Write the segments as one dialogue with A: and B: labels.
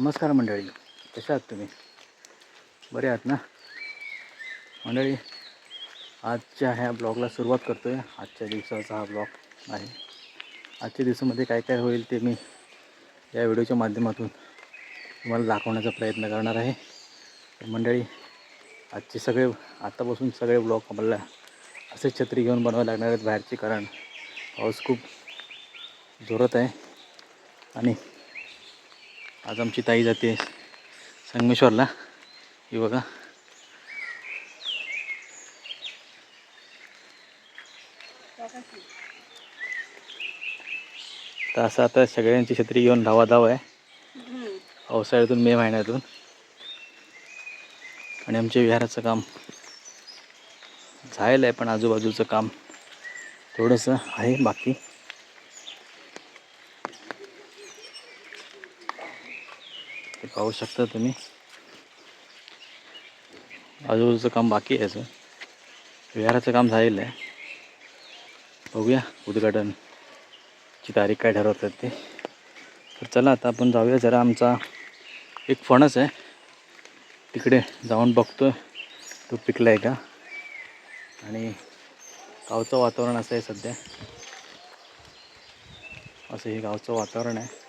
A: नमस्कार मंडळी कशा आहात तुम्ही? बरे आहात ना? मंडळी आजच्या ह्या ब्लॉगला सुरुवात करतो आहे आजच्या दिवसाचा हा ब्लॉग आहे. आजच्या दिवसामध्ये काय काय होईल ते मी या व्हिडिओच्या माध्यमातून तुम्हाला दाखवण्याचा प्रयत्न करणार आहे. तर मंडळी आजचे सगळे आत्तापासून सगळे ब्लॉग आम्हाला असे छत्री घेऊन बनवावे लागणार आहेत बाहेरचे कारण पाऊस खूप जोरात आहे. आणि आज आमची ताई जाते संगमेश्वरला. ही बघा. तर असं आता सगळ्यांची छत्री घेऊन धावा धाव आहे. पावसाळ्यातून मे महिन्यातून. आणि आमच्या विहाराचं काम झालेलं आहे पण आजूबाजूचं काम थोडंसं आहे बाकी पाहू शकता तुम्ही. आजूबाजूचं काम बाकी आहे याचं विहाराचं काम झालेलं आहे. बघूया उद्घाटनची तारीख काय ठरवतात ते. तर चला आता आपण जाऊया जरा आमचा एक फणस आहे. तिकडे जाऊन बघतो तो पिकला आहे का? आणि गावचं वातावरण असं आहे सध्या. असं हे गावचं वातावरण आहे.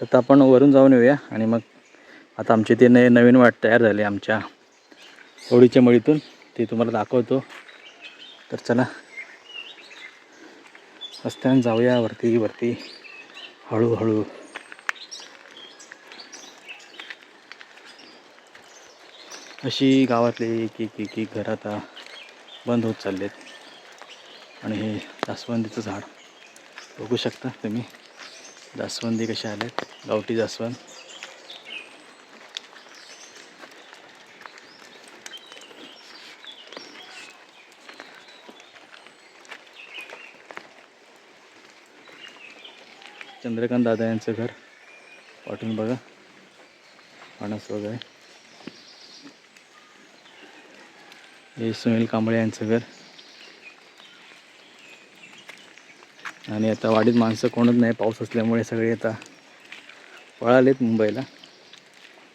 A: तर आता आपण वरून जाऊन येऊया आणि मग आता आमची ते नवीन नवीन वाट तयार झाली आमच्या होळीच्या मळीतून. ते तुम्हाला दाखवतो. तर चला. रस्त्याने जाऊया वरती वरती हळूहळू. अशी गावातले एक एक एक एक घर आता बंद होत चाललेत. आणि हे जास्वंदीचं झाड बघू शकता तुम्ही. जास्वंदी कशा आल्यात गावठी जास्वंद. चंद्रकांत दादा यांचं घर. वाटून बघा. फणस वगैरे हे सुनील कांबळे यांचं घर. आणि आता वाडीत माणसं कोणच नाही पाऊस असल्यामुळे सगळे आता पळालेत मुंबईला.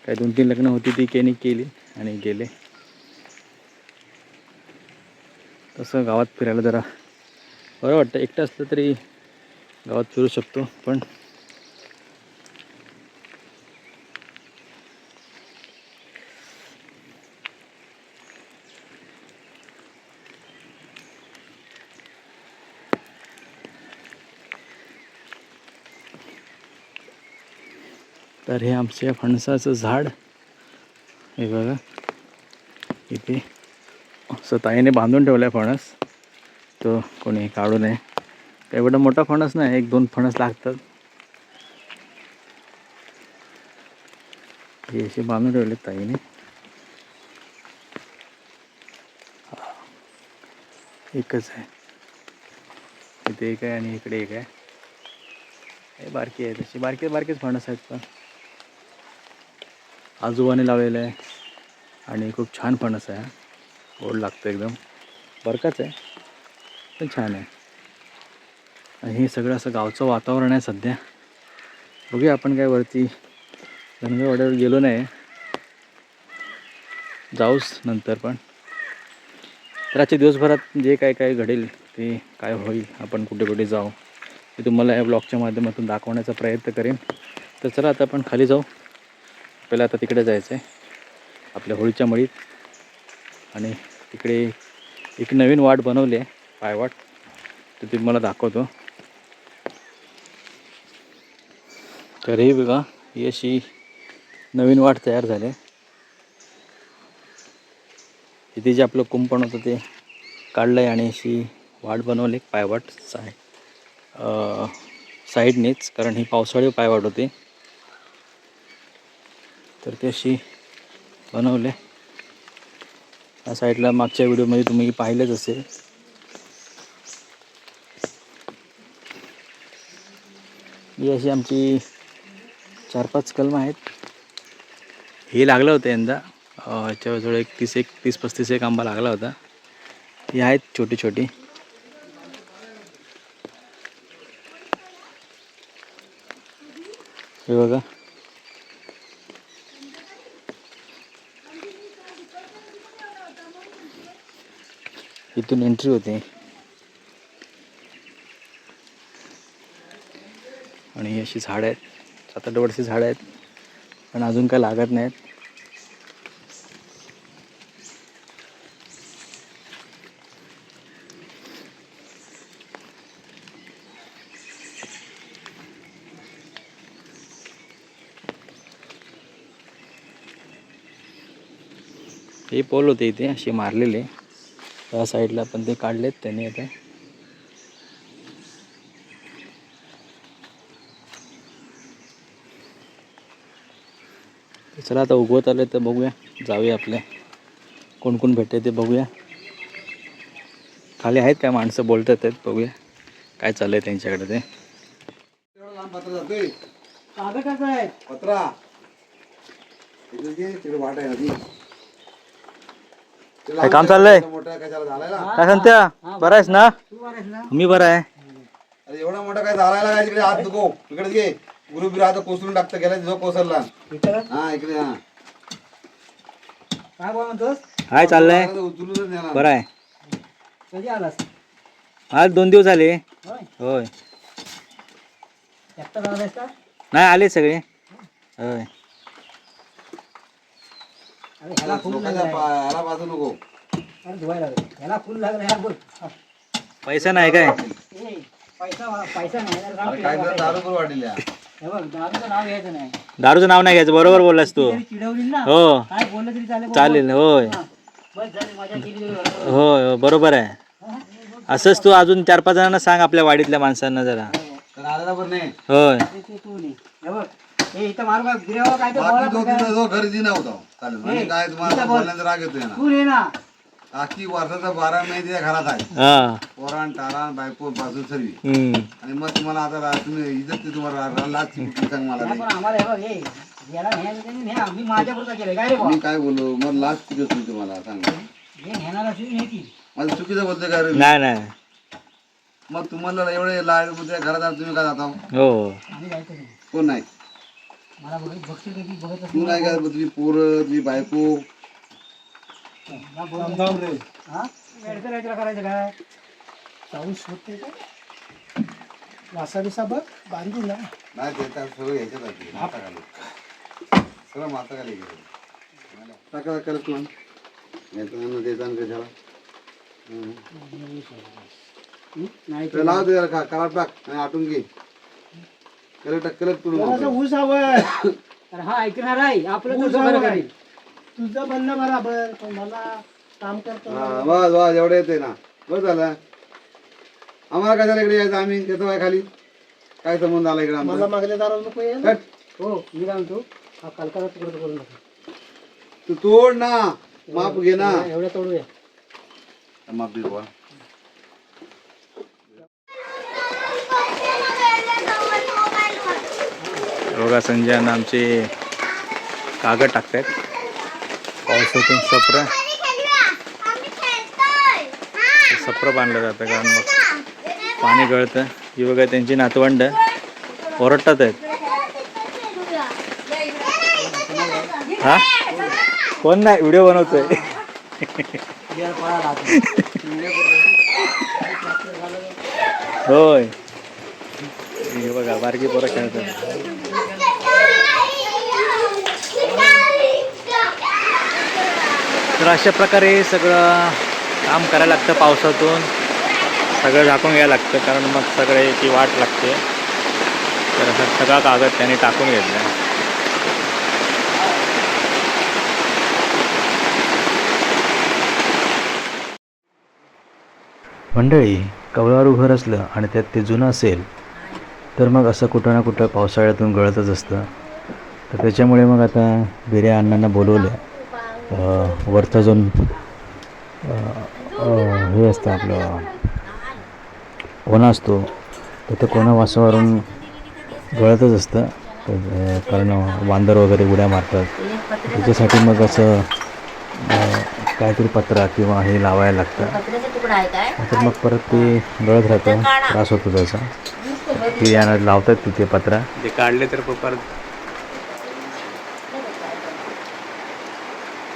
A: काही दोन तीन लग्न होती ती केनी केली आणि गेले. तसं गावात फिरायला जरा बरं वाटतं. एकटं असलं तरी गावात फिरू शकतो पण तर हे आमच्या फणसाचं झाड. हे बघा. इथे असं ताईने बांधून ठेवलं आहे फणस. तो कोणी काढू नये. काही एवढा मोठा फणस नाही एक दोन फणस लागतात. हे असे बांधून ठेवले ताईने. एकच आहे. इथे एक आहे आणि इकडे एक आहे. हे बारकी आहे तशी. बारके बारकेच फणस आहेत पण. आजोबाने लावलेलं आहे. आणि खूप छान फणस आहे. ओढ गोड लागतं एकदम. बरकाच आहे. पण छान आहे. आणि हे सगळं असं गावचं वातावरण आहे सध्या. बघूया आपण काय वरती धनगरवाड्यावर गेलो नाही. जाऊच नंतर पण. तर आजच्या दिवसभरात जे काय काय घडेल ते काय होईल आपण कुठे कुठे जाऊ ते तुम्हाला या ब्लॉगच्या माध्यमातून दाखवण्याचा प्रयत्न करेन. तर चला आता आपण खाली जाऊ. आपल्याला आता तिकडे जायचं आहे आपल्या होळीच्या मळीत. आणि तिकडे एक नवीन वाट बनवली आहे पायवाट तर ती मला दाखवतो. तर हे बघा ही अशी नवीन वाट तयार झाली आहे. इथे जे आपलं कुंपण होतं ते काढलं आहे आणि अशी वाट बनवली एक पायवाट साय साईडनेच. कारण ही पावसाळी पायवाट होती. तर ते अशी बनवले. या साईडला मागच्या व्हिडिओमध्ये तुम्ही पाहिलंच असेल. ही अशी आमची चार पाच कलम आहेत. हे लागलं होतं यंदा. याच्यावर याच्याजवळ एक तीस एक तीस पस्तीस एक आंबा लागला होता. ही आहेत छोटी छोटी हे बघा. इथून एंट्री होते. आणि ही अशी झाडं आहेत. सात आठ वर्षी झाडं आहेत. पण अजून काय लागत नाहीत. हे पोल होते इथे असे मारलेले. त्या साईडला पण ते काढलेत त्यांनी आता. चला आता उगवत आले तर बघूया. जाऊया आपल्या. कोण कोण भेटते ते बघूया. खाली आहेत काय माणसं? बोलतात आहेत बघूया. काय चाललंय त्यांच्याकडे ते?
B: पत्र. वाट आहे
A: काय काम चाललंय?
B: मोठा काय त्याला झालायला?
A: काय सांगत्या? बरं. आहेस ना?
C: तू बरं ना?
A: मी बरं आहे.
B: अरे एवढा मोठा काय झालायला काय तिकडे? हात नको इकडे घे. गुरु बिरु आता कोसळून टाकतं. गेला जो कोसरला
C: इकडं?
B: हा इकडे हा.
C: काय बोल म्हणतोस
A: काय चाललंय.
B: आता उचलूनच नेणार.
A: बरं आहे.
C: कधी आलास?
A: आज दोन दिवस झाले.
C: होय? का?
A: नाही आले सगळे. होय.
C: ह्याला फुल
B: लोकांच्या
C: लागलाय.
B: पा- ह्याला बाजू नको.
C: अरे धुवायला लागलं. ह्याला फुल लागलं ह्या बोल.
A: पैसा नाही काय?
C: पैसा पैसा नाही.
B: दारू.
C: हे बघ दारूचं नाव घ्यायचं नाही.
A: दारूचं नाव नाही घ्यायचं बरोबर बोललास तू.
C: तरी चिडवली ना.
A: हो.
C: काय बोललं तरी चालेल
A: होय.
C: हा. बस झाली मजा केली तरी बरोबर.
A: होय हो, बरोबर आहे.
C: हा?
A: असंच तू अजून चार पाच जणांना सांग आपल्या वाडीतल्या माणसांना जरा.
B: तर आलेला पण नाही.
A: होय.
C: ते तू तू नाही. हे बघ हे इथं मारू काय गिऱ्हाईक काय ते
B: बाकी
C: बोला
B: तो
C: पण काय.
B: तिथं जो घरी दिना होता. चालेल म्हणजे काय तुम्हाला
C: इथं बोल.
B: बोलण्याचा राग येतोय ना.
C: तू ये ना
B: आखी वर्षाचा बारा महिने तिच्या घरात आहे.
A: हा.
B: पोरान टारान बायको बाजू सर्वी.
A: हम्म.
B: आणि मग तुम्हाला आता रा- तुम्ही इज्जत ते तुम्हाला रा- लाच कुठली सांग मला
C: नाही,
B: नाही.
C: पण आम्हाला हे बघ हे याला न्यायचं त्यांनी न्या मी माझ्या पुरता केलं काय रे बा
B: मी काय बोलू? मग लाच किती होती तुम्हाला सांगा
C: हे नेणार असेल
B: चुकीचं बोलतोय का रे?
A: नाही नाही.
B: मग तुम्हाला एवढे लाडमध्ये घरात आहात, तुम्ही काय जाता
A: हो?
C: आम्ही जायचं नाही.
B: कोण नाही?
C: मला बघ बघत
B: तुम्ही काय काय तुम्ही पोरं तुम्ही बायको?
C: हा? मेडकल यायचं करायचं काय?
D: पाऊस होते का वासा बिसा बघ ना.
B: नाही ते त्या सगळं ह्याच्यात आहे. ते, माताखाली सगळं माताखाली गेलं. टाका टाका कोण येताना देताना कशाला हम्म.
C: नाही
B: ते लाव ते. जरा कला टाक. आणि आटून घे. कलर करून
D: जरासं
B: वापर.
D: ऊस हवं
C: तर हा ऐकणार आहे. आपलं
D: ऊस
C: तुझं बरं
D: हवं
C: करेल
D: तुझं म्हणणं बराबर. पण मला काम करतो?
B: हा बस बस एवढं येते ना. बस झालं. आम्हाला कशाला इकडे यायचं? आम्ही येतो आहे खाली. काय संबंध आला इकडे
D: मला
B: आमचा
D: मागल्या दारावर नको ये.
B: हट.
C: हो मी काय म्हणतो हा कलकाला तुकडं करून टाका.
B: तू तोड ना. माप घे ना.
C: एवढ्या तोडूया.
B: माप दे बुवा.
A: बघा संजय अण्णा आमचे कागद टाकतायत. पावसातून सप्र. सप्र बांधलं जातं कारण मग पाणी गळतं ही बघा त्यांची नातवंड ओरडतात आहेत. हा? कोण नाही व्हिडिओ बनवतोय. होय. हे बघा बारकी पोरं खेळतात. तर अशा प्रकारे सगळं काम करायला लागतं पावसातून. सगळं झाकून घ्यायला लागतं कारण मग सगळे याची वाट लागते. तर हा सगळा कागद त्याने टाकून घेतला. मंडळी कवळारू घर असलं आणि त्यात ते जुनं असेल तर मग असं कुठं ना कुठं पावसाळ्यातून गळतच असतं. तर त्याच्यामुळे मग आता बिर्या अण्णांना बोलवलं. वरचा जाऊन हे असतं आपलं कोणा असतो. तर ते कोणा वासावरून गळतच असतं. कारण वांदर वगैरे उड्या मारतात. त्याच्यासाठी मग असं काहीतरी पत्रा किंवा हे लावायला लागतं. तर मग परत ते गळत राहतं. त्रास होतो त्याचा. ते यानं लावतात तिथे पत्रा. ते काढले तर परत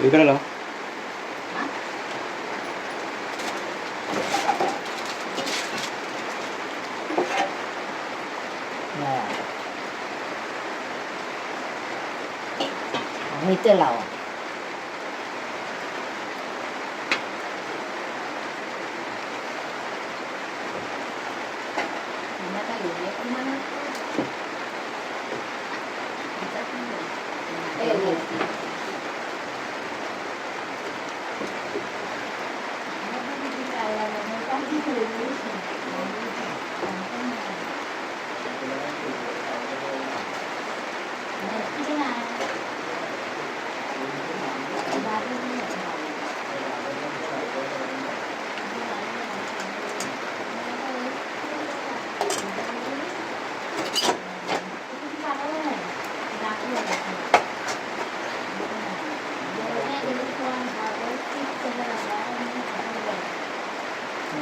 A: इकडे लाव
E: इथे लावा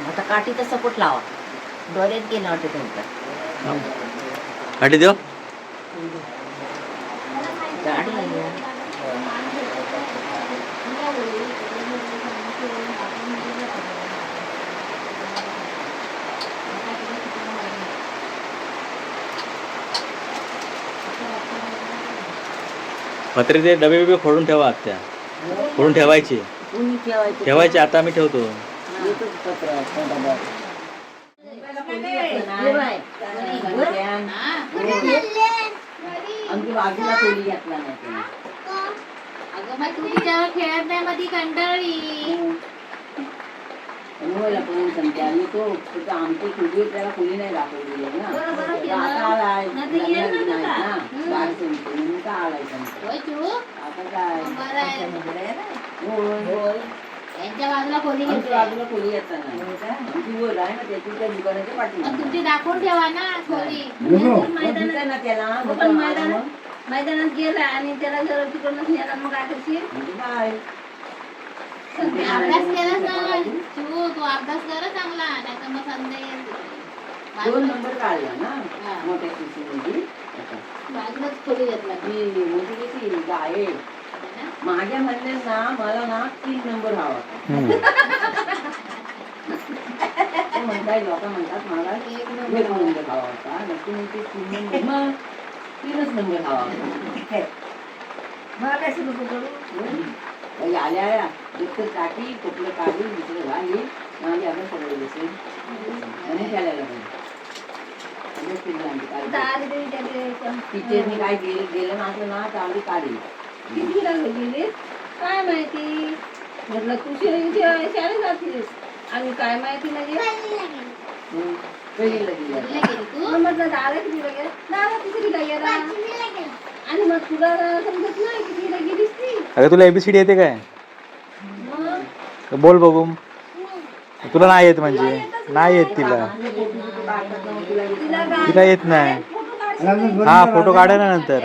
E: आता काठीचा सपोर्ट लावा. डोळ्यात गेलं वाटतं तुमचं
A: काठी देऊ?
E: गाडी
A: पत्रे ते डबे बिबे फोडून ठेवा त्या फोडून ठेवायचे?
E: ठेवायचं
A: आता आम्ही ठेवतो.
E: आमची बाजूला खोली घेतला नाही त्याने.
F: अगं मग तू तिच्यावर खेळत नाही मग ती कंटाळली
E: अनुवायला पण सांगते आणि तो फक्त आमची खोली त्याला खोली नाही दाखवली ना. आता आलाय ना. बाहेर सांगते म्हणून का सांगते आता काय होय
F: यांच्या बाजूला खोली
E: आमच्या
F: घेतली
E: बाजूला खोली येतात ना आमची वर आहे ना त्याची त्या दुकानाच्या पाठी
F: मग तुमची दाखवून ठेवा ना खोली
E: मैदानात ना त्याला मग
F: पण
E: तो
F: मैदानात-
E: मग.
F: मैदानात गेला आणि त्याला जर तिकडनं नेला मग काय करशील?
E: म्हणजे
F: अभ्यास केलास ना? तू तू अभ्यास कर चांगला नाही तर मग संध्या येईल.
E: दोन
F: बाजूला-
E: नंबर काढला ना?
F: हा.
E: मोठ्या शिशीमध्ये
F: बाजूलाच खोली घेतला
E: ती मोठी किती गाय.
F: ना?
E: माझ्या म्हणण्यात ना मला ना तीन नंबर हवा. ते म्हणताय लोक म्हणतात मला
F: एक
E: एक
F: नंबर
E: नंबर हवा होता. नक्की म्हणते तीन नंबर. मग तीनच नंबर हवा होता.
F: मला काय सुरू करू?
E: आल्या आल्या एक तर टाकी कुठलं काढली दुसरं घाली माझी आपण सगळं दिसेल आणि त्याला टीचरनी काय गेलं गेलं ना असं ना चांगली काढली.
F: कितीला गेली काय माहिती? म्हटलं तू शाळेत जातीस आणि काय माहिती म्हणजे
E: हम्म. पहिलीला गेली
F: मग म्हटलं दादा कितीला गेला दादा कितीला गेला आणि मग तुला समजत नाही कितीला गेलीस ती
A: अगं तुला एबीसीडी येते काय? बोल बघू तुला नाही येत म्हणजे. नाही येत तिला.
F: तिला
A: येत नाही. हा फोटो काढा ना नंतर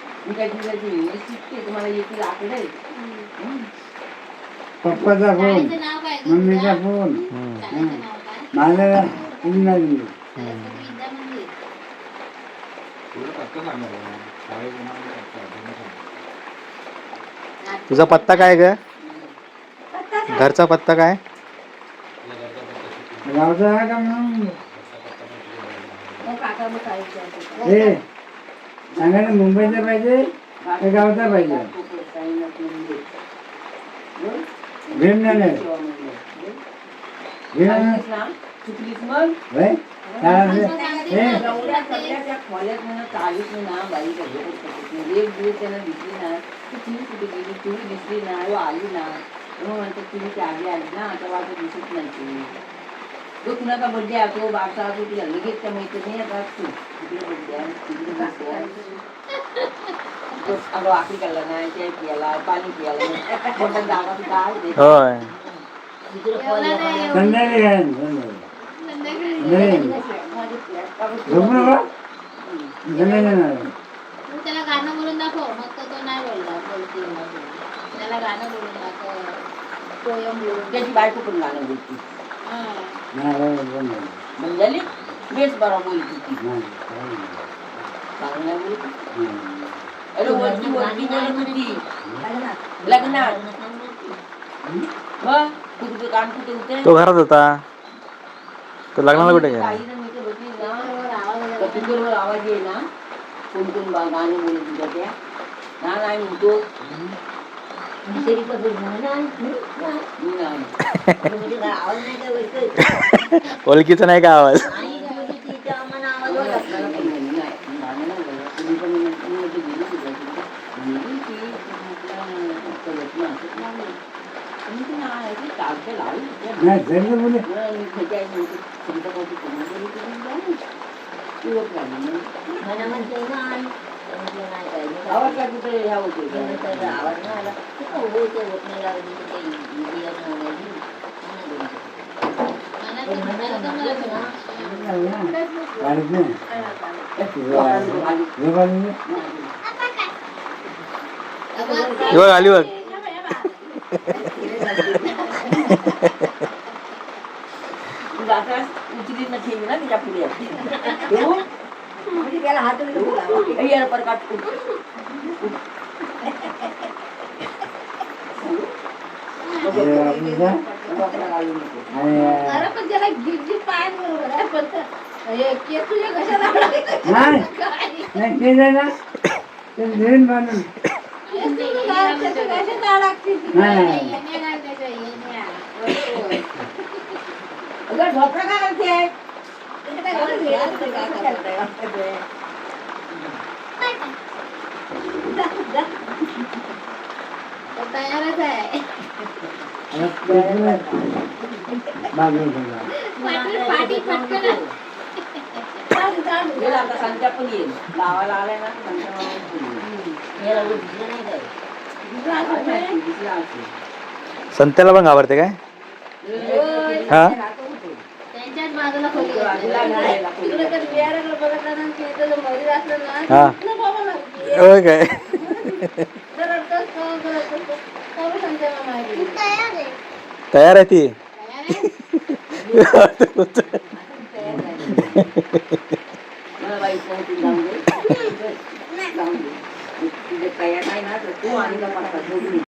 A: हं.
C: पप्पाचा फोन. मम्मीचा? फोन.
F: शाळेचं नाव काय?
C: माझा इंग्रजी
F: सरस्वती विद्या मंदिर
A: तुझा पत्ता काय ग? घरचा पत्ता काय?
C: गावचा आहे का म्हणून?
F: मग काका मग काय विचारतो?
C: हे सांगा ना मुंबईचा पाहिजे का गावचा पाहिजे
E: कोकण साईनाथ मंदिर. हं?
C: भीमनाने
E: शिवा मंदिर. हं?
C: भीमनाने
E: सांगितलीस ना? चुकलीस मग
C: होय काय
F: असं
C: असेल?
F: सांगते
C: हे
F: ना,
E: एवढ्या सगळ्या त्या खोल्यात म्हणा चालीस ना बाई का झोपत पडत नाही. एक दिवस त्यांना दिसली ना की तुम्ही कुठे गेली तुम्ही दिसली ना व आली ना मग म्हणतात तुम्ही त्या आधी आली ना तेव्हा आता दिसत नाही जो कुणाचा बड्डे असो बारसा असो तुला लगेच त्या मैत्रिणी येतात तू. तिकडे बड्डे आहे तिकडे बड्डे आहे. तो अगं वाकडी केला नाही ते पियाला पाणी पियाला. मोठा जागा सुद्धा आहे.
G: होय.
H: नका.
F: त्याला गाणं बोलून दाखव. मग तो नाही बोलला बोलते. त्याला गाणं बोलून दाखव. पोयम बोलून
E: त्याची बायको पण गाणं बोलती. बेस बरा बोलती ती
H: नाही, काही नाही.
E: चांगलं नाही बोलती
H: नाही.
E: अरे वरती वरती बोलत होती लग्नात मग कुठे काम कुठे होते
G: तो घरात होता. तो लग्नाला कुठे गेला?
F: आवाज
E: येईल ना कोण कोण गाणे बोलत होत्या त्या. ना नाही म्हणतो.
G: ओळखीचा नाही का आवाज?
E: म्हटलं, नाही,
I: काय.
E: आवाज काय कुठे ह्या होते
I: आवाज नाही आला. होत नाही लागली, काही
E: आली.
G: बघ
E: उचलीत न ठेवी ना तिच्या पुढे ठेवू?
I: म्हणजे त्याला हात वगैरे लावा.
E: हे याला पर काट उठ.
H: हे आपलं जा.
E: डोक्याला घालू नको.
H: आणि,
F: अरे पण त्याला गिरजी पायात बरोबर आहे पण ते- हे केस तुझ्या कशाला लागले?
H: नाही.
F: काय?
H: नाही, ते जाय ना. ते घेऊन बांधून.
F: केस तुझ्या काय- त्याच्या कशा जाळ लागते ती?
H: नाही.
F: येण्या घाल त्याच्या, येण्या. बरोबर.
E: अगं झोपडा काय करते
F: तयारच आहे. पाठी पटकन.
E: गेला आता पण येईल गावाला आलाय ना संध्या मामा पण येईल.
I: याला उठलं नाही काय.
G: संत्याला पण घाबरते काय हा हा. होय काय. तयार आहे ती
F: तयार आहे?
E: मला बाई पोहोचून जाऊन दे. जाऊन दे. तुझे तयार नाही ना तर तू आणि का